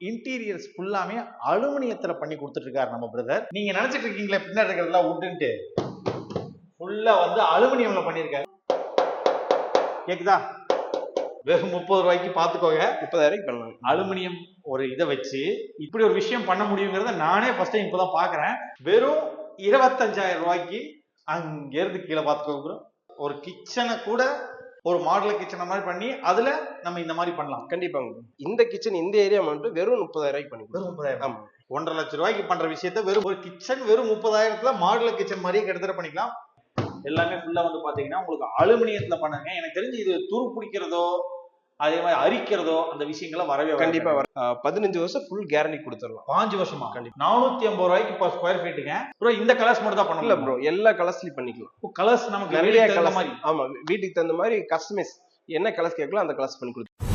Interiors ஃபுல்லாமே அலுமினியத்துல பண்ணி கொடுத்துட்டு இருக்காரு நம்ம பிரதர் நீங்க நினைச்சிட்டு இருக்கீங்களே பின்னாடி இருக்கிறதெல்லாம் உட்டுன்ட்டு ஃபுல்லா வந்து அலுமினியம்ல பண்ணியிருக்காரு. கேக்குதா? வெறும் முப்பது ரூபாய்க்கு பாத்துக்கோங்க. முப்பதாயிரம் பண்ணலாம். அலுமினியம் ஒரு இதை வச்சு இப்படி ஒரு விஷயம் பண்ண முடியுங்கிறத நானே ஃபர்ஸ்ட் டைம் இப்பதான் பாக்குறேன். வெறும் இருபத்தஞ்சாயிரம் ரூபாய்க்கு அங்க இருந்து கீழே பாத்துக்கோங்க bro. ஒரு கிச்சனை கூட ஒரு மாடல் கிச்சனை மாதிரி பண்ணி அதுல நம்ம இந்த மாதிரி பண்ணலாம். கண்டிப்பாங்க. இந்த கிச்சன் இந்த ஏரியா மட்டும் வெறும் முப்பதாயிரம் பண்ணி வெறும் முப்பதாயிரம். ஆமா. ஒன்றரை லட்சம் ரூபாய்க்கு பண்ற விஷயத்த வெறும் ஒரு கிச்சன் வெறும் முப்பதாயிரத்துல மாடுலர் கிச்சன் மாதிரியே கிட்டத்தட்ட பண்ணிக்கலாம். எல்லாமே ஃபுல்லா வந்து பாத்தீங்கன்னா உங்களுக்கு அலுமினியத்துல பண்ணுங்க. எனக்கு தெரிஞ்சு இது துரு பிடிக்கிறதோ அதே மாதிரி அரிக்கிறதோ அந்த விஷயங்கள்லாம் வரவே. கண்டிப்பா பதினஞ்சு வருஷம் ஃபுல் கேரண்டி கொடுத்துடலாம். பாஞ்சு வருஷமா? கண்டிப்பா. நானூத்தி ஐம்பது ரூபாய்க்கு இப்போ ஸ்கொயர் ஃபீட்டுங்க ப்ரோ இந்த கலர்ஸ் மட்டும் தான் பண்ணல ப்ரோ எல்லா கலர்ஸ்லயும் பண்ணிக்கலாம். கலர்ஸ் நமக்கு நிறைய கலர் மாதிரி. ஆமா வீட்டுக்கு தகுந்த மாதிரி கஸ்டமைஸ் என்ன கலர்ஸ் கேட்கலாம் அந்த கலர்ஸ் பண்ணி கொடுத்து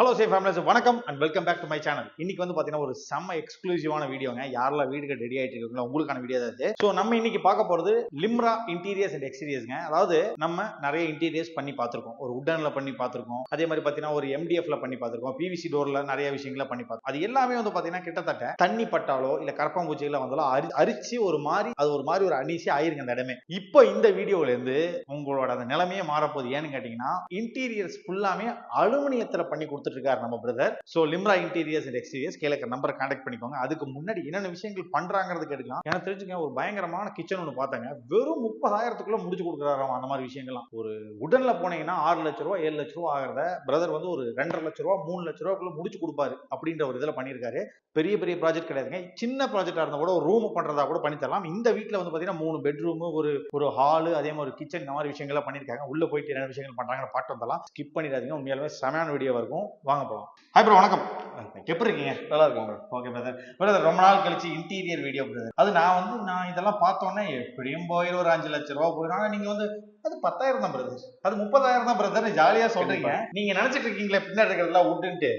ஹலோ சே ஃபேமிலிஸ் வணக்கம் and welcome back to my channel இன்னைக்கு வந்து பார்த்தீங்கன்னா ஒரு செம்ம எக்ஸ்க்ளூசிவான வீடியோங்க. யாரெல்லாம் வீடுகள் ரெடி ஆகிட்டு இருக்கீங்களோ உங்களுக்கான வீடியோ தான் இது. ஸோ நம்ம இன்னைக்கு பார்க்க போகிறது லிம்ரா இன்டீரியர்ஸ் அண்ட் எக்ஸ்டீரியர்ஸ்ங்க அதாவது நம்ம நிறைய இன்டீரியர்ஸ் பண்ணி பார்த்துருக்கோம். ஒரு உட்டனில் பண்ணி பார்த்துருக்கோம். அதே மாதிரி பார்த்தீங்கன்னா ஒரு எம்டிஎஃப்ல பண்ணி பார்த்துருக்கோம். பிவிசி டோரில் நிறைய விஷயங்களை பண்ணி பார்த்தோம் அது எல்லாமே வந்து பார்த்தீங்கன்னா கிட்டத்தட்ட தண்ணி பட்டாலோ இல்லை கரப்பாம்பூச்சிகள வந்தாலோ அரி அரிச்சு ஒரு மாதிரி அது ஒரு மாதிரி ஒரு அனிசி ஆயிருங்க அந்த இடமே. இப்போ இந்த வீடியோவிலேருந்து உங்களோட அந்த நிலைமையே மாறப்போகுது. ஏன்னு கேட்டிங்கன்னா இன்டீரியர்ஸ் ஃபுல்லாமே அலுமினியத்தில் பண்ணி கொடுத்து இருக்காரு நம்ம brother so Limra interiors and exteriors கீழே நம்பரை கான்டாக்ட் பண்ணிக்கோங்க. அதுக்கு முன்னாடி என்னென்ன விஷயங்கள் பண்றாங்கிறது கேட்டுக்கலாம் எனக்கு தெரிஞ்சுங்க ஒரு பயங்கரமான கிச்சன் ஒன்று பார்த்தாங்க. வெறும் முப்பதாயிரத்துக்குள்ள முடிச்சு கொடுக்குறாராம் அந்த மாதிரி விஷயங்கள்லாம். ஒரு உடனில் போனீங்கன்னா ஆறு லட்ச ரூபா ஏழு லட்ச ரூபா ஆகிறத பிரதர் வந்து ஒரு ரெண்டரை லட்ச ரூபா மூணு லட்ச ரூபாக்குள்ள முடிச்சு கொடுப்பாரு அப்படின்ற ஒரு இதில் பண்ணியிருக்காரு. பெரிய பெரிய ப்ராஜெக்ட் கிடையாதுங்க. சின்ன ப்ராஜெக்டாக இருந்தால் கூட ஒரு ரூம் பண்ணுறதா கூட பண்ணி தரலாம். இந்த வீட்டில் வந்து பார்த்தீங்கன்னா மூணு பெட்ரூமு ஒரு ஒரு ஹாலு அதே மாதிரி கிச்சன் இந்த மாதிரி விஷயங்கள்லாம் பண்ணிருக்காங்க உள்ளே போயிட்டு என்ன விஷயங்கள் பண்ணுறாங்கன்னு பாட்டு வந்தலாம் ஸ்கிப் பண்ணிடாதீங்க. உண்மையாலுமே செமையான வீடியோவா இருக்கும். வாங்க போகலாம் ஹாய் ப்ரோ வணக்கம். எப்படி இருக்கீங்க? நல்லா இருக்கும் ப்ரோ ஓகே பிரதர் பிரதர் ரொம்ப நாள் கழிச்சு இன்டீரியர் வீடியோ பிரதர் அது நான் வந்து நான் இதெல்லாம் பார்த்தோன்னே எப்படியும் போயிடும் ஒரு அஞ்சு லட்ச ரூபா போயிடும் நீங்க வந்து அது பத்தாயிரம் தான் பிரதர் அது முப்பதாயிரம் தான் பிரதர் ஜாலியா சொல்றீங்க. நீங்க நினைச்சிட்டு இருக்கீங்களே பின்னாடி இருக்கிறதெல்லாம் உட்டுன்ட்டு.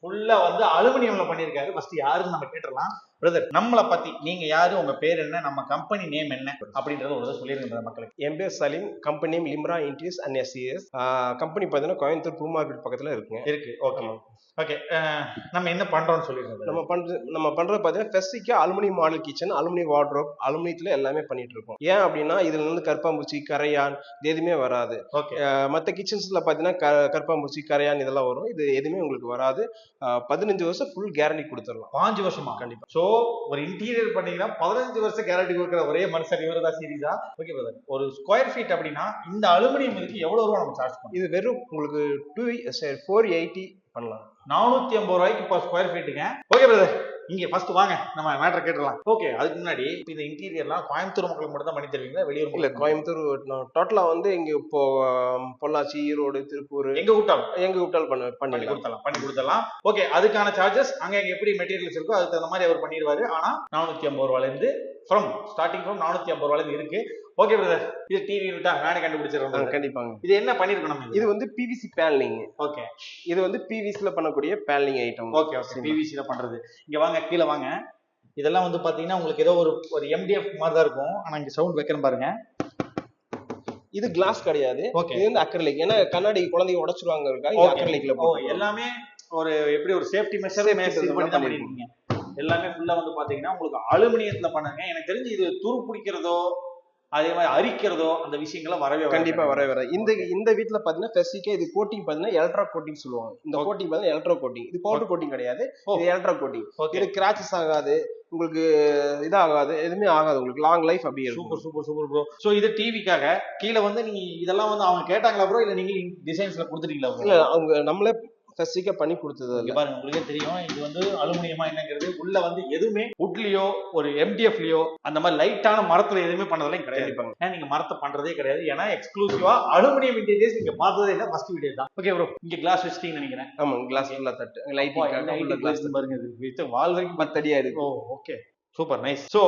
ஃபுல்லா வந்து அலுமினியம்ல பண்ணியிருக்காரு. ஃபர்ஸ்ட் யாருன்னு நம்ம கேட்டுடலாம். பிரதர் நம்மளை பத்தி நீங்க யாரு உங்க பேர் என்ன நம்ம கம்பெனி நேம் என்ன அப்படின்றத ஒரு brother மக்களுக்கு என் பேர் Salim company name Limra interiors and SCS company பார்த்தீங்கன்னா கோயம்புத்தூர் பூ மார்க்கெட் பக்கத்துல இருக்குங்க. இருக்கு ஓகே ஆமா. ஓகே நம்ம என்ன பண்றோம்னு brother. நம்ம பண்றது நம்ம பண்றது பார்த்தீங்கன்னா ஃபெஸ்டிக்கா aluminium model kitchen aluminium wardrobe அலுமினியத்துல எல்லாமே பண்ணிட்டு இருக்கோம். ஏன் அப்படின்னா இதுல இருந்து கற்பாம்பூச்சி கரையான் இது எதுவுமே வராது. ஓகே மத்த கிச்சன்ஸ்ல பாத்தீங்கன்னா க- கற்பாம்பூச்சி கரையான் இதெல்லாம் வரும். இது எதுவுமே உங்களுக்கு வராது. பதினஞ்சு வருஷம் ஃபுல் கேரண்டி கொடுத்துடலாம். பாஞ்சு வருஷமா? கண்டிப்பா. சோ ஒரு இன்டீரியர் பண்ணீங்கன்னா பதினஞ்சு வருஷம் கேரண்டி கொடுக்குற ஒரே மனுஷன் இவர் தான் சீரியஸா ஓகே பிரதர் ஒரு ஸ்கொயர் ஃபீட் அப்படின்னா இந்த அலுமினியம் இதுக்கு எவ்வளவு ரூபா நம்ம சார்ஜ் பண்ணுவோம் இது வெறும் உங்களுக்கு டூ ஃபோர் எயிட்டி பண்ணலாம். நானூத்தி ஐம்பது ரூபாய்க்கு இப்போ ஸ்கொயர் ஃபீட்டுங்க ஓகே பிரதர் இங்க ஃபர்ஸ்ட் வாங்க நம்ம மேட்டர் கேட்டுடலாம். ஓகே அதுக்கு முன்னாடி இந்த இன்டீரியர்லாம் கோயம்புத்தூர் மக்களுக்கு மட்டும் தான் பண்ணி தருவீங்களா? வெளியூர் இல்ல கோயம்புத்தூர் டோட்டலா வந்து இங்க இப்போ பொள்ளாச்சி ஈரோடு திருப்பூர் எங்க விட்டாலும் எங்க விட்டால் பண்ண பண்ணி கொடுத்தலாம் பண்ணி கொடுத்தலாம் ஓகே அதுக்கான சார்ஜஸ் அங்க எப்படி மெட்டீரியல்ஸ் இருக்கோ அதுக்கு தகுந்த மாதிரி அவர் பண்ணிடுவாரு. ஆனா நானூத்தி ஐம்பது ரூபாயில இருந்து ஃப்ரம் ஸ்டார்டிங் ஃப்ரம் நானூத்தி ஐம்பது ரூபாயில இருக்கு. ஓகே பிரதர் இது டிவி விட்டா நானே brother. கண்டிப்பாங்க. இது என்ன பண்ணிருக்கோம் நம்ம இது வந்து பிவிசி பேனலிங் ஓகே இது வந்து பிவிசில பண்ணக்கூடிய பேனலிங் ஐட்டம் ஓகே ஓகே பிவிசில பண்றது. இங்க வாங்க கீழே வாங்க. இதெல்லாம் வந்து பாத்தீங்கன்னா உங்களுக்கு ஏதோ ஒரு ஒரு எம்டிஎஃப் மாதிரி தான் இருக்கும். ஆனா இங்க சவுண்ட் வைக்கிறேன் பாருங்க. இது கிளாஸ் கிடையாது. இது வந்து அக்ரலிக் ஏன்னா கண்ணாடி குழந்தைங்க உடைச்சிருவாங்க. அக்ரலிக்ல எல்லாமே ஒரு எப்படி ஒரு சேஃப்டி மெஷர் பண்ணி தான் பண்ணிருக்கீங்க. எல்லாமே ஃபுல்லா வந்து பாத்தீங்கன்னா உங்களுக்கு அலுமினியத்துல பண்ணுங்க. எனக்கு தெரிஞ்சு இது துரு பிடிக்கிறதோ அதே மாதிரி அரிக்கிறதோ அந்த விஷயங்கள்லாம் வரவே. கண்டிப்பா வரவே வர இந்த இந்த வீட்ல பாத்தீங்கன்னா ஃபெஸ்டிக்கா இது கோட்டிங் பாத்தீங்கன்னா எலக்ட்ரா கோட்டிங் சொல்லுவாங்க. இந்த. கோட்டிங் பாத்தீங்கன்னா எலக்ட்ரா கோட்டிங் இது பவுடர் கோட்டிங் கிடையாது. ஓ. இது எலக்ட்ரா கோட்டிங் இது கிராச்சஸ் ஆகாது. உங்களுக்கு இதாகாது. எதுவுமே ஆகாது. உங்களுக்கு லாங் லைஃப் அப்படியே இருக்கும். Super super super bro so இது டிவிக்காக கீழே வந்து நீங்க இதெல்லாம் வந்து அவங்க கேட்டாங்களா ப்ரோ இல்ல நீங்க டிசைன்ஸ்ல கொடுத்துட்டீங்களா? இல்ல அவங்க நம்மளே ஃபெஸ்டிக்கா பண்ணி கொடுத்தது இங்க பாருங்க உங்களுக்கே தெரியும். இது வந்து அலுமினியமா என்னங்கிறது உள்ள வந்து எதுவுமே உட்லயோ ஒரு எம்டிஎஃப்லயோ அந்த மாதிரி லைட்டான மரத்துல எதுவுமே பண்ணதெல்லாம் கிடையாது. ஏன்னா நீங்க மரத்தை பண்றதே கிடையாது. ஏன்னா எக்ஸ்க்ளூசிவா அலுமினியம் இன்டீரியர்ஸ் நீங்க பார்த்ததே இல்ல ஃபர்ஸ்ட் வீடியோ தான். ஓகே ப்ரோ இங்க கிளாஸ் வச்சிட்டீங்கன்னு நினைக்கிறேன். ஆமா கிளாஸ் ஃபுல்லா தட்டு. height கிளாஸ் பாருங்க இது. வால் வரைக்கும் பத்தடியா இருக்கு ஓ ஓகே சூப்பர் நைஸ் சோ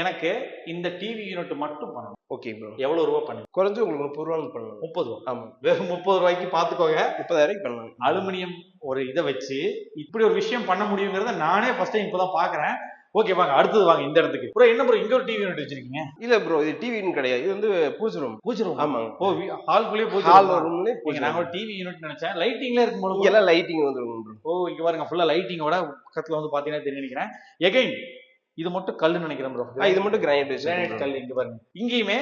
எனக்கு இந்த டிவி யூனிட் மட்டும் பண்ணணும். ஓகே ப்ரோ எவ்வளவு ரூபா பண்ணுங்க குறைஞ்சு உங்களுக்கு முப்பது ரூபா பண்ணலாம். முப்பது ரூபா. ஆமா. வெறும் முப்பது ரூபாய்க்கு பாத்துக்கோங்க. முப்பதாயிரம் பண்ணலாம். அலுமினியம் ஒரு இதை வச்சு இப்படி ஒரு விஷயம் பண்ண முடியுங்கிறத நானே ஃபர்ஸ்ட் டைம் இப்பதான் பாக்குறேன். ஓகே வாங்க. அடுத்தது வாங்க. இந்த இடத்துக்கு. ப்ரோ என்ன ப்ரோ இங்க ஒரு டிவி யூனிட் வச்சிருக்கீங்க. இல்ல ப்ரோ இது டிவின்னு கிடையாது. இது வந்து பூஜை ரூம் பூஜை ரூம் ஆமாங்க. ஓ ஹால்குள்ளேயே பூஜை ஹால்? ரூம்ல நான் ஒரு டிவி யூனிட் நினைச்சேன். லைட்டிங்ல இருக்கும் போது இங்கெல்லாம் லைட்டிங் வந்துரும் ஓ இங்க பாருங்க. ஃபுல்லா லைட்டிங்கோட பக்கத்துல வந்து பாத்தீங்கன்னா தெரியும் நினைக்கிறேன். எகைன் இது மட்டும் கல்லுன்னு நினைக்கிறேன் ப்ரோ இது மட்டும் கிரானைட் கிரானைட் கல் இங்க பாருங்க. இங்கேயுமே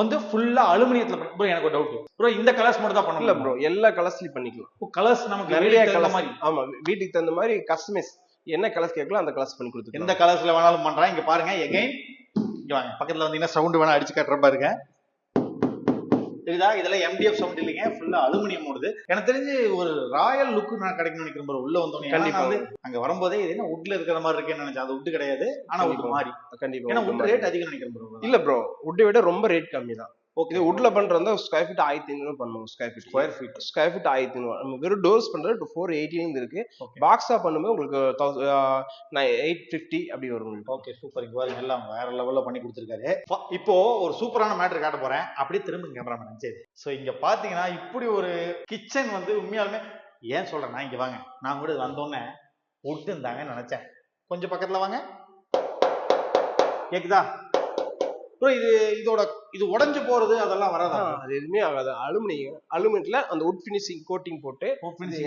வந்து ஃபுல்லா அலுமினியத்துல ப்ரோ எனக்கு ஒரு டவுட் ப்ரோ இந்த கலர்ஸ் மட்டும் தான் பண்ணல ப்ரோ எல்லா கலர்ஸ்லயும் பண்ணிக்கலாம். கலர்ஸ் நமக்கு நிறைய கலர் மாதிரி. ஆமா வீட்டுக்கு தகுந்த மாதிரி கஸ்டமைஸ் என்ன கலர்ஸ் கேட்கலாம் அந்த கலர்ஸ் பண்ணி எந்த கொடுத்துருக்கோம் கலர்ஸ்ல வேணாலும் பண்றேன். இங்க பாருங்க எகைன் இங்க வாங்க. பக்கத்துல வந்தீங்கன்னா சவுண்ட் வேணா அடிச்சு காட்டுற பாருங்க. தெரியுதா இதுல எம்டிஎஃப் சவுண்ட் இல்லைங்க ஃபுல்லா அலுமினியம் ஓடுது எனக்கு தெரிஞ்சு ஒரு ராயல் லுக் நான் கிடைக்கும்னு நினைக்கிறேன் bro. உள்ள வந்தோடனே கண்டிப்பா. வந்து அங்க வரும்போதே இது என்ன உட்ல இருக்கிற மாதிரி இருக்கேன்னு நினைச்சேன் அது உட் கிடையாது ஆனா உட். மாதிரி கண்டிப்பா ஏன்னா உட். ரேட் அதிகம் நினைக்கிறேன் bro. இல்ல ப்ரோ உட்டை விட ரொம்ப ரேட் கம்மி தான் ஓகே உட்ல பண்றதா ஸ்கொயர் ஃபீட் ஆயிரத்தி ஐநூறு பண்ணுவோம் square feet square feet square feet ஆயிரத்தி ஐநூறு. நம்ம வெறும் டோர்ஸ் பண்றது ஃபோர் எயிட்டிலேருந்து இருக்கு. பாக்ஸா பண்ணும்போது உங்களுக்கு எயிட் ஃபிஃப்டி அப்படி வரும் ஓகே சூப்பர் இங்க பாருங்க எல்லாம் வேற லெவல்ல பண்ணி கொடுத்துருக்காரு. இப்போ ஒரு சூப்பரான மேட்டர் காட்ட போறேன். அப்படியே திரும்ப கேமராமேன் சரி. சோ இங்க பாத்தீங்கன்னா இப்படி ஒரு கிச்சன் வந்து உண்மையாலுமே ஏன் சொல்றேன்னா இங்க வாங்க. நான் கூட வந்தோன்னே விட்டு இருந்தாங்க நினைச்சேன். கொஞ்சம் பக்கத்துல வாங்க. கேக்குதா? ப்ரோ இது இதோட இது உடைஞ்சு போறது அதெல்லாம் வராதா? அது எதுவுமே ஆகாது. அலுமினியம் அலுமினியத்துல அந்த உட் ஃபினிஷிங் கோட்டிங் போட்டு.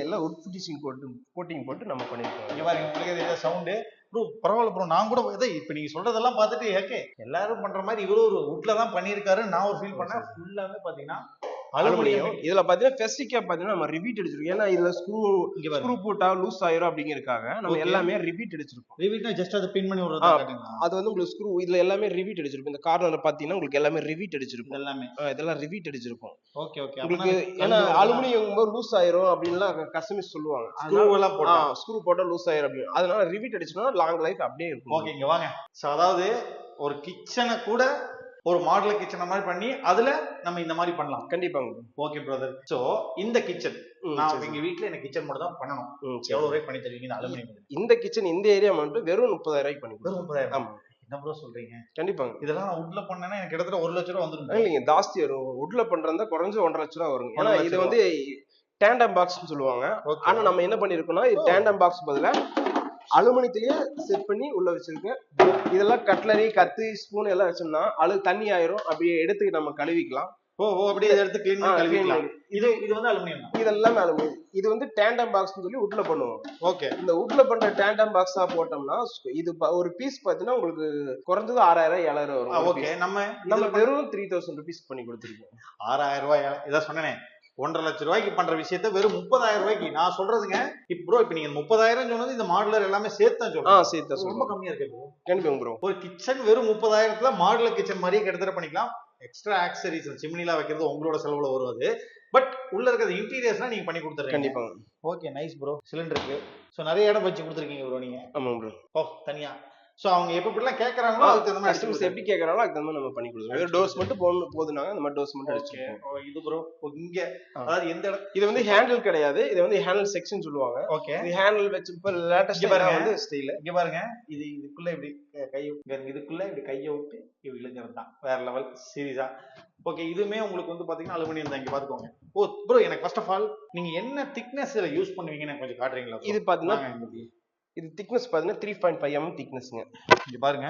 எல்லாம் உட் ஃபினிஷிங் கோட்டிங் கோட்டிங் போட்டு நம்ம பண்ணிருக்கோம். இங்க பாருங்க உங்களுக்கு சவுண்டு ப்ரோ பரவாயில்ல ப்ரோ நான் கூட இதை இப்ப நீங்க சொல்றதெல்லாம் பார்த்துட்டு ஏகே எல்லாரும் பண்ற மாதிரி இவரு ஒரு வுட்ல தான் பண்ணியிருக்காரு நான் ஒரு ஃபீல் பண்ணேன். ஃபுல்லாமே பாத்தீங்கன்னா அலுமினியம் இதுல பாத்தீங்கன்னா ஃபெஸ்டிக்கா பாத்தீங்கன்னா நம்ம ரிவீட் அடிச்சிருக்கோம். ஏன்னா இதுல ஸ்க்ரூ ஸ்க்ரூ போட்டா லூஸ் ஆயிரும் அப்படிங்கறதுக்காக நம்ம. எல்லாமே ரிவீட் அடிச்சிருக்கோம் ரிவீட்னா ஜஸ்ட் அதை பின் பண்ணி. விடுறது அது வந்து உங்களுக்கு ஸ்க்ரூ இதுல எல்லாமே ரிவீட் அடிச்சிருக்கும் இந்த கார்னர் பாத்தீங்கன்னா உங்களுக்கு எல்லாமே ரிவீட் அடிச்சிருக்கும் எல்லாமே. இதெல்லாம் ரிவீட் அடிச்சிருக்கும் ஓகே ஓகே உங்களுக்கு ஏன்னா அலுமினியம் போது லூஸ் ஆயிரும் அப்படின்லாம் கஸ்டமர்ஸ் சொல்லுவாங்க. ஸ்க்ரூ எல்லாம் போட்டா. ஸ்க்ரூ போட்டா லூஸ் ஆயிரும் அப்படின்னு. அதனால ரிவீட் அடிச்சோம்னா லாங் லைஃப் அப்படியே இருக்கும். ஓகே இங்க வாங்க. சோ அதாவது ஒரு கிச்சனை கூட ஒரு மாடல் கிச்சனை மாதிரி பண்ணி அதுல நம்ம இந்த மாதிரி பண்ணலாம். கண்டிப்பாங்க ஓகே பிரதர் சோ இந்த கிச்சன் நான் எங்க வீட்ல எனக்கு கிச்சன் மட்டும் தான் பண்ணணும். எவ்வளவு ரேட் பண்ணி தருவீங்க இந்த அலுமினியம் இந்த கிச்சன் இந்த ஏரியா மட்டும் வெறும் முப்பதாயிரம் ரூபாய்க்கு பண்ணி வெறும் முப்பதாயிரம் ஆமா. என்ன ப்ரோ சொல்றீங்க? கண்டிப்பாங்க இதெல்லாம் நான் உட்ல பண்ணேன்னா எனக்கு கிட்டத்தட்ட ஒரு லட்சம் ரூபா வந்துரும் இல்லைங்க ஜாஸ்தி வரும். உட்ல பண்றதா குறைஞ்ச ஒன்றரை லட்ச ரூபா வரும். ஏன்னா இது லட்ச வந்து டேண்டம் பாக்ஸ்னு சொல்லுவாங்க. ஆனா நம்ம என்ன பண்ணிருக்கோம்னா இது. டேண்டம் பாக்ஸ் பதிலா அலுமினியத்திலேயே செட் பண்ணி உள்ள வச்சிருக்கேன். இதெல்லாம் கட்லரி கத்தி ஸ்பூன் எல்லாம் வச்சோம்னா அழு தண்ணி ஆயிரும். அப்படியே எடுத்து நம்ம கழுவிக்கலாம். ஓ ஓ அப்படியே எடுத்து க்ளீன் கழுவிக்கலாம். இது இது வந்து அலுமினியம் இதெல்லாம் அலுமினியம் இது வந்து டேண்டம் பாக்ஸ்னு சொல்லி உட்ல பண்ணுவோம். ஓகே. இந்த உட்ல பண்ற டேண்டம் பாக்ஸா போட்டோம்னா இது ஒரு பீஸ் பாத்தீங்கன்னா உங்களுக்கு குறைஞ்சது ஆறாயிரம் ஏழாயிரம் வரும் ஓகே. நம்ம நம்ம வெறும் த்ரீ தௌசண்ட் ருபீஸ் பண்ணி கொடுத்துருக்கோம். ஆறாயிரம் ரூபாய் இதான் சொன்னேனே. ஒன்றரை லட்சம் ரூபாய்க்கு பண்ற விஷயத்த வெறும் முப்பதாயிரம் ரூபாய்க்கு. நான் சொல்றதுங்க இப்ப ப்ரோ இப்ப நீங்க முப்பதாயிரம் சொன்னது இந்த மாடலர் எல்லாமே சேர்த்து சொல்றேன் சரி தான் ரொம்ப கம்மியா இருக்கு. கண்டிப்பா ப்ரோ ஒரு கிச்சன் வெறும் முப்பதாயிரத்துல மாடலர் கிச்சன் மாதிரியே கிட்டத்தட்ட பண்ணிக்கலாம். எக்ஸ்ட்ரா ஆக்சரிஸ் சிம்னிலாம் வைக்கிறது உங்களோட செலவுல வரும் அது. பட் உள்ள இருக்கிற இன்டீரியர்ஸ்லாம் நீங்க பண்ணி கொடுத்துறீங்க. கண்டிப்பாங்க. ஓகே நைஸ் ப்ரோ சிலிண்டருக்கு ஸோ நிறைய இடம் வச்சு கொடுத்துருக்கீங்க ப்ரோ நீங்க. ஆமாங்க ப்ரோ ஓ தனியா. ஸோ அவங்க எப்ப எப்படிலாம் கேட்கறாங்களோ அதுக்கு தகுந்த மாதிரி எப்படி கேக்குறாங்களோ அதுக்கு தகுந்த மாதிரி நம்ம பண்ணி வெறும் டோர்ஸ் மட்டும் போதுனாங்க அந்த மாதிரி டோர்ஸ் மட்டும் ஓகே அடிச்சிருக்கோம் இது ப்ரோ இங்க. அதாவது எந்த இடம் இது வந்து ஹேண்டில் கிடையாது. இது வந்து ஹேண்டில் செக்ஷன் சொல்லுவாங்க. ஓகே இது ஹேண்டில் வச்சு இப்ப லேட்டஸ்ட் பாருங்க. வந்து ஸ்டைல் இங்க பாருங்க. இது இதுக்குள்ள இப்படி இருக்கு. இதுக்குள்ள இப்படி கையை விட்டு இப்படி இழுக்கிறது தான். வேற லெவல் சீரியஸா ஓகே இதுவுமே உங்களுக்கு வந்து பாத்தீங்கன்னா அலுமினியம் தான். இங்க பாத்துக்கோங்க. ஓ ப்ரோ எனக்கு ஃபர்ஸ்ட் ஆஃப் ஆல் நீங்க என்ன திக்னஸ் யூஸ் பண்ணுவீங்கன்னு கொஞ்சம் காட்டுறீங்களா? இது இப்படி. இது திக்னஸ் பாத்தீங்கன்னா த்ரீ பாயிண்ட் ஃபைவ் எம் திக்னஸ்ங்க இங்க பாருங்க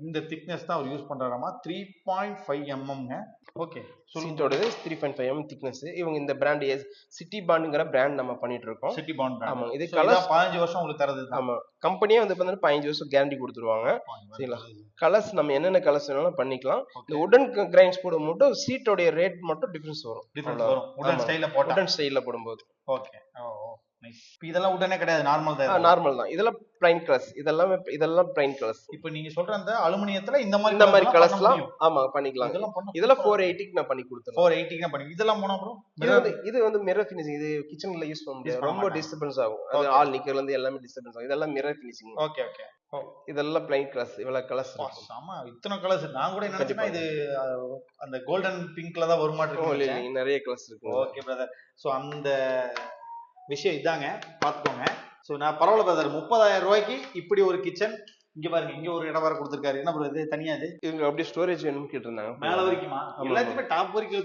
இந்த திக்னஸ் தான் அவர் யூஸ் பண்றாராமா? த்ரீ பாயிண்ட் ஃபைவ் எம்எம்ங்க okay சீட்டோடது three point five M thickness இவங்க இந்த பிராண்ட் சிட்டி பாண்டுங்கிற பிராண்ட் நம்ம பண்ணிட்டு இருக்கோம் சிட்டி பாண்ட் ஆமா இது கலர்ஸ் பதினஞ்சு வருஷம் உங்களுக்கு தரது தான் ஆமா கம்பெனியே வந்து பாத்தீங்கன்னா பதினஞ்சு வருஷம் கேரண்டி கொடுத்துருவாங்க. சரிங்களா? கலர்ஸ் நம்ம என்னென்ன கலர்ஸ் வேணாலும் பண்ணிக்கலாம். இந்த உடன் கிரைன்ஸ் போடும் மட்டும் சீட்டோடைய ரேட் மட்டும் டிஃபரன்ஸ் வரும். டிஃபரன்ஸ் வரும். உடன் ஆமா. ஸ்டைல போட்டா. உடன் ஸ்டைல்ல போடும்போது. ஓகே ஓ. இதெல்லாம் உடனே கிடையாது நார்மல் தான் நார்மல் தான். இதெல்லாம் பிளைன் கலர்ஸ் இதெல்லாம் இதெல்லாம் பிளைன் கலர்ஸ் இப்போ நீங்க சொல்ற அந்த அலுமினியத்துல இந்த மாதிரி இந்த மாதிரி கலர்ஸ்லாம் எல்லாம். ஆமா பண்ணிக்கலாம். இதெல்லாம் இதெல்லாம் ஃபோர் எயிட்டிக்கு நான் பண்ணி கொடுத்துருவேன். ஃபோர் எயிட்டிக்கு பண்ணி இதெல்லாம் போனா இது வந்து இது வந்து மிரர் ஃபினிஷிங் இது கிச்சன்ல யூஸ் பண்ண முடியாது. ரொம்ப. டிஸ்டர்பன்ஸ் ஆகும். அது. ஆல் நிக்கர்ல இருந்து எல்லாமே டிஸ்டர்பன்ஸ் ஆகும். இதெல்லாம் மிரர் ஃபினிஷிங் ஓகே ஓகே இதெல்லாம் பிளைன் கலர்ஸ் இவ்வளவு கலர்ஸ் ஆமா இத்தனை கலர்ஸ் நான் கூட நினைச்சேன்னா இது அந்த கோல்டன் பிங்க்ல தான் வருமாட்டு நிறைய கலர்ஸ் இருக்கு ஓகே பிரதர் சோ அந்த விஷயம் இதாங்க. பாத்துக்கோங்க சோ நான் பரவாயில்ல பிரதர் முப்பதாயிரம் ரூபாய்க்கு இப்படி ஒரு கிச்சன் இங்க பாருங்க. இங்க ஒரு இடம் வேற கொடுத்துருக்காரு. என்ன ப்ரோ இது தனியா இது? இவங்க அப்படியே ஸ்டோரேஜ் வேணும்னு கேட்டிருந்தாங்க. மேல வரைக்குமா. எல்லாத்தையுமே டாப் வரைக்கும்.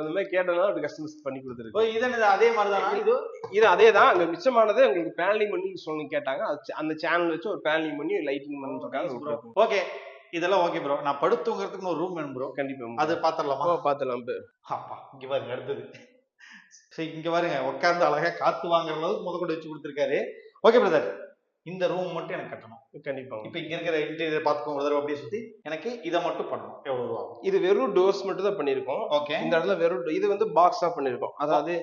அந்த மாதிரி கேட்டனால அப்படி கஸ்டமர்ஸ் பண்ணி கொடுத்துருக்கு இது அதே மாதிரி தானா இது இது அதே தான் அங்க மிச்சமானது உங்களுக்கு பேனலிங் பண்ணி சொல்லி கேட்டாங்க. அந்த சேனல் வச்சு ஒரு பேனலிங் பண்ணி லைட்டிங் பண்ணுறதுக்காக ஓகே இதெல்லாம் ஓகே ப்ரோ நான் படுத்துங்கிறதுக்கு ஒரு ரூம் வேணும் ப்ரோ கண்டிப்பா அது பாத்திரலாமா ஓ பார்த்துலாம் அப்பா இங்க பாருங்க அடுத்தது. சரி இங்க பாருங்க. உட்கார்ந்து அழகா காத்து வாங்குற அளவுக்கு முத கொண்டு வச்சு கொடுத்துருக்காரு. ஓகே பிரதர் இந்த ரூம் மட்டும் எனக்கு கட்டணும். கண்டிப்பா. இப்போ இங்க இருக்கிற இன்டீரியர் பார்த்துக்கோங்க தடவை அப்படியே சுத்தி. எனக்கு இதை மட்டும் பண்ணணும். எவ்வளவு ரூபா இது வெறும் டோர்ஸ் மட்டும் தான் பண்ணியிருக்கோம். ஓகே இந்த இடத்துல வெறும் இது வந்து பாக்ஸ் தான் பண்ணியிருக்கோம். அதாவது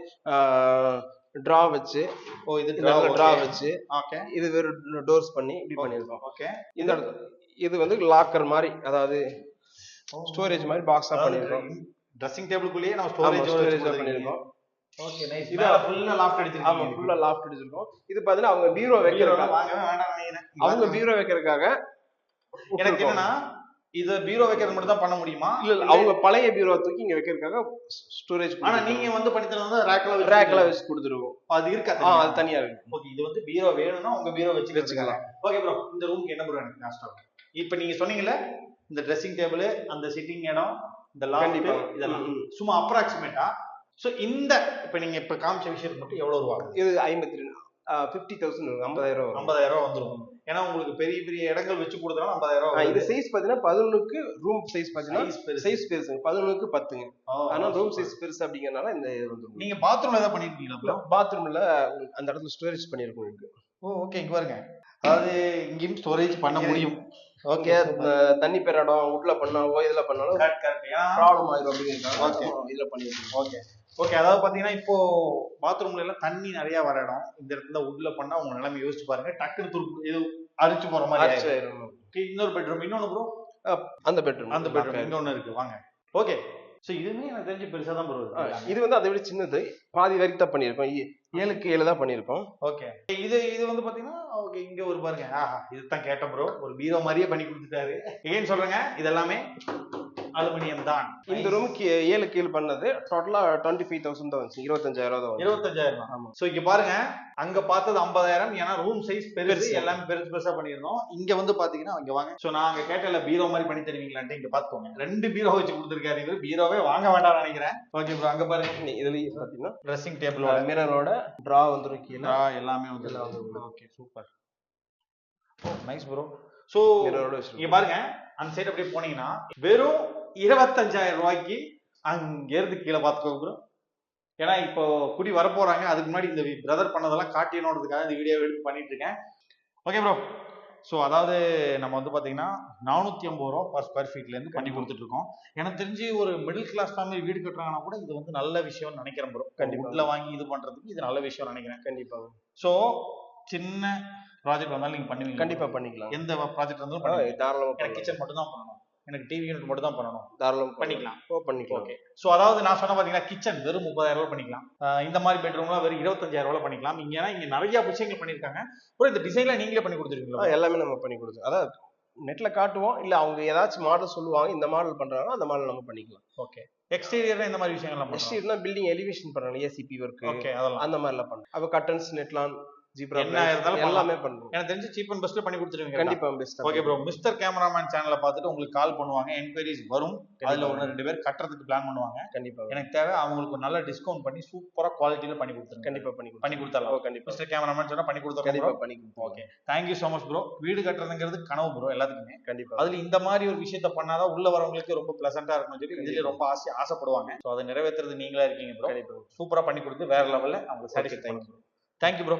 டிரா வச்சு ஓ இது டிரா வச்சு ஓகே இது வெறும் டோர்ஸ் பண்ணி இப்படி பண்ணியிருக்கோம். ஓகே இந்த இடத்துல இது வந்து லாக்கர் மாதிரி அதாவது ஸ்டோரேஜ் மாதிரி பாக்ஸா பண்ணியிருக்கோம். ட்ரெஸ்ஸிங் டேபிளுக்குள்ளேயே நம்ம ஸ்டோரேஜ் ஸ்டோரேஜ் பண்ணியிருக்கோம். ஓகே நைஸ் இது- ஃபுல்லா லாஃப்ட் ஆமா அடிச்சிருக்கீங்க ஃபுல்லா லாஃப்ட் அடிச்சிருக்கோம். இது பாத்தீங்கன்னா அவங்க பீரோ வைக்கிறதுக்காக வாங்கவே வேண்டாம் அவங்க பீரோ வைக்கிறதுக்காக எனக்கு. என்னன்னா இது பீரோ வைக்கிறது மட்டும் தான் பண்ண முடியுமா? இல்ல அவங்க பழைய பீரோ தூக்கி இங்க வைக்கிறதுக்காக ஸ்டோரேஜ் ஆனா நீங்க வந்து பண்ணி தரது ரேக்ல ரேக்ல வச்சு கொடுத்துருவோம் அது இருக்கா அது தனியா இருக்கு. ஓகே இது வந்து பீரோ வேணும்னா உங்க பீரோ வச்சு வச்சுக்கலாம். ஓகே ப்ரோ இந்த ரூமுக்கு என்ன ப்ரோ எனக்கு காஸ்ட் இப்போ நீங்க சொன்னீங்கல்ல இந்த ட்ரெஸ்ஸிங் டேபிள் அந்த சிட்டிங் இடம் இந்த கண்டிப்பா. இதெல்லாம். சும்மா அப்ராக்சிமேட்டா சோ இந்த இப்போ நீங்க இப்ப காமிச்ச விஷயத்துக்கு மட்டும் எவ்வளவு ரூபா இது ஐம்பத்தி ரெண்டு ஃபிஃப்டி தௌசண்ட் ஐம்பதாயிரம் ஐம்பதாயிரம் ரூபா வந்துரும். ஏன்னா உங்களுக்கு பெரிய பெரிய இடங்கள் வச்சு கொடுத்தா ஐம்பதாயிரம் இது சைஸ் பாத்தீங்கன்னா பதினொன்னுக்கு ரூம் சைஸ் பாத்தீங்கன்னா சைஸ் பெருசு. பெருசுங்க பதினொன்னுக்கு பத்துங்க. ஆ, ஆனா ரூம். சைஸ் பெருசு அப்படிங்கறனால இந்த இது வந்து நீங்க பாத்ரூம்ல ஏதாவது பண்ணிருக்கீங்களா பாத்ரூம்ல அந்த இடத்துல ஸ்டோரேஜ் பண்ணிருக்கோம் இருக்கு ஓ ஓகே இங்க பாருங்க. அதாவது இங்கேயும் ஸ்டோரேஜ் பண்ண முடியும். ஓகே தண்ணி பெற இடம் உட்ல பண்ணாவோ இதுல பண்ணாலும் ப்ராப்ளம் ஆயிரும் அப்படிங்கிறதுக்காக Okay. இதுல பண்ணிருக்கோம். ஓகே ஓகே அதாவது பாத்தீங்கன்னா இப்போ பாத்ரூம்ல எல்லாம் தண்ணி நிறைய வர இடம். இந்த இடத்துல உட்ல பண்ணா உங்க நிலைமை யோசிச்சு பாருங்க. டக்குனு துருக்கு இது அரிச்சு போற மாதிரி இன்னொரு பெட்ரூம் இன்னொன்னு ப்ரோ அந்த பெட்ரூம் அந்த பெட்ரூம் ஒண்ணு இருக்கு. வாங்க. ஓகே சோ இதுவுமே எனக்கு தெரிஞ்சு பெருசா தான் ப்ரோ இது வந்து அதை விட சின்னது. பாதி வரைக்கும் தான் பண்ணிருக்கோம் ஏ- ஏழுக்கு ஏழு தான் பண்ணிருக்கோம் ஓகே இது இது வந்து பாத்தீங்கன்னா ஓகே இங்க ஒரு பாருங்க. ஆஹா இதுதான் கேட்டேன் ப்ரோ ஒரு பீரோ மாதிரியே பண்ணி கொடுத்துட்டாரு. ஏன்னு சொல்றேங்க? இதெல்லாமே அலுமினியம் தான் இந்த ரூமுக்கு ஏழு பண்ணது. டோட்டலா டுவெண்ட்டி ஃபைவ் தௌசண்ட் தான் வந்துச்சு. இருபத்தஞ்சாயிரம் தான் இருபத்தஞ்சாயிரம்? ஆமா. சோ இங்க பாருங்க. அங்க பார்த்தது ஐம்பதாயிரம். ஏன்னா ரூம் சைஸ் பெருசு. எல்லாமே பெருசு பெருசா பண்ணிருந்தோம் இங்க வந்து பாத்தீங்கன்னா இங்க வாங்க. சோ நான் அங்க கேட்டல பீரோ மாதிரி பண்ணி தருவீங்களான்ட்டு இங்க பாத்துக்கோங்க. ரெண்டு பீரோ வச்சு கொடுத்துருக்காரு இவரு. பீரோவே வாங்க வேண்டாம்னு நினைக்கிறேன். ஓகே ப்ரோ அங்க பாருங்க. இதுலயே பாத்தீங்கன்னா ட்ரெஸ்ஸிங் டேபிளோட மிரரோட டிரா வந்துரும் கீழே. எல்லாமே வந்து okay super nice bro so மிரரோட இங்க பாருங்க. அந்த சைடு அப்படியே போனீங்கன்னா வெறும் இருபத்தஞ்சாயிரம் ரூபாய்க்கு அங்க இருந்து கீழே பாத்துக்கோங்க ப்ரோ ஏன்னா இப்போ குடி வர போறாங்க அதுக்கு முன்னாடி இந்த பிரதர் பண்ணதெல்லாம் காட்டியணுன்றதுக்காக இந்த வீடியோ எடுத்து பண்ணிட்டு இருக்கேன். ஓகே ப்ரோ ஸோ அதாவது நம்ம வந்து பாத்தீங்கன்னா நானூத்தி ஐம்பது ரூபா பர் ஸ்கொயர் ஃபீட்ல இருந்து பண்ணி கொடுத்துட்டு இருக்கோம். எனக்கு தெரிஞ்சு ஒரு மிடில் கிளாஸ் ஃபேமிலி வீடு கட்டுறாங்கன்னா கூட இது வந்து நல்ல விஷயம்னு நினைக்கிறேன் ப்ரோ கண்டிப்பா. உட்ல வாங்கி இது பண்றதுக்கு இது நல்ல விஷயம் நினைக்கிறேன். கண்டிப்பா. ஸோ சின்ன ப்ராஜெக்ட் வந்தாலும் நீங்க பண்ணுவீங்க கண்டிப்பா பண்ணிக்கலாம். எந்த ப்ராஜெக்ட் இருந்தாலும் ஆ, பண்ணுவீங்க தாராளமா எனக்கு பண்ணலாம். கிச்சன் மட்டும் தான் பண்ணணும். எனக்கு டிவி யூனிட் மட்டும் தான் பண்ணணும். தாராளமா பண்ணிக்கலாம். ஓ பண்ணிக்கலாம். ஓகே ஸோ அதாவது நான் சொன்ன பாத்தீங்கன்னா கிச்சன் வெறும் முப்பதாயிரம் ரூபாய் பண்ணிக்கலாம். இந்த மாதிரி பெட்ரூம்லாம் வெறும் இருபத்தஞ்சாயிரம் ரூபாய் பண்ணிக்கலாம். இங்க ஏன்னா இங்க நிறைய விஷயங்கள் பண்ணிருக்காங்க. அப்புறம் இந்த டிசைன்ல நீங்களே பண்ணி கொடுத்துருக்கீங்களா எல்லாமே நம்ம பண்ணி கொடுத்தோம் அதாவது நெட்ல காட்டுவோம் இல்ல அவங்க ஏதாச்சும் மாடல் சொல்லுவாங்க இந்த மாடல் பண்றாங்கன்னா அந்த மாடல் நம்ம பண்ணிக்கலாம். ஓகே எக்ஸ்டீரியர்ல இந்த மாதிரி பண்ணுவோம் எஸ்டினா பில்டிங் எலிவேஷன் பண்றாங்க ஏசிபி ஒர்க் ஓகே அதெல்லாம். அந்த மாதிரிலாம் பண்றோம். அப்ப கட்டன்ஸ் நெட்லான் ஜீப்ரா என்ன இருந்தாலும் எல்லாமே பண்றோம் எனக்கு தெரிஞ்சு சீப் அண்ட் பெஸ்ட்ல பண்ணி கொடுத்துருவீங்க கண்டிப்பா best okay bro mister cameraman சேனலை பார்த்துட்டு உங்களுக்கு கால் பண்ணுவாங்க. என்கொயரிஸ் வரும். அதுல ஒன்று ரெண்டு பேர் கட்டுறதுக்கு பிளான் பண்ணுவாங்க. கண்டிப்பா எனக்கு தேவை அவங்களுக்கு நல்ல டிஸ்கவுண்ட் பண்ணி சூப்பரா குவாலிட்டியில பண்ணி கொடுத்துருங்க. கண்டிப்பா பண்ணி. பண்ணி கொடுத்தாலும் கண்டிப்பா. மிஸ்டர் கேமராமேன் சொன்னா பண்ணி கொடுத்துருங்க கண்டிப்பா பண்ணி. Okay thank you so much bro வீடு கட்டுறதுங்கிறது கனவு ப்ரோ எல்லாத்துக்குமே. கண்டிப்பா. அதுல இந்த மாதிரி ஒரு விஷயத்த பண்ணாதான் உள்ள வரவங்களுக்கு ரொம்ப பிளசண்டா இருக்கணும் சொல்லி இதுல ரொம்ப ஆசை ஆசைப்படுவாங்க. ஸோ அதை நிறைவேற்றுறது நீங்களா இருக்கீங்க ப்ரோ சூப்பரா பண்ணி கொடுத்து வேற லெவல்ல அவங்க Okay, சாட்டிஸ்ஃபை தேங்க்யூ ப்ரோ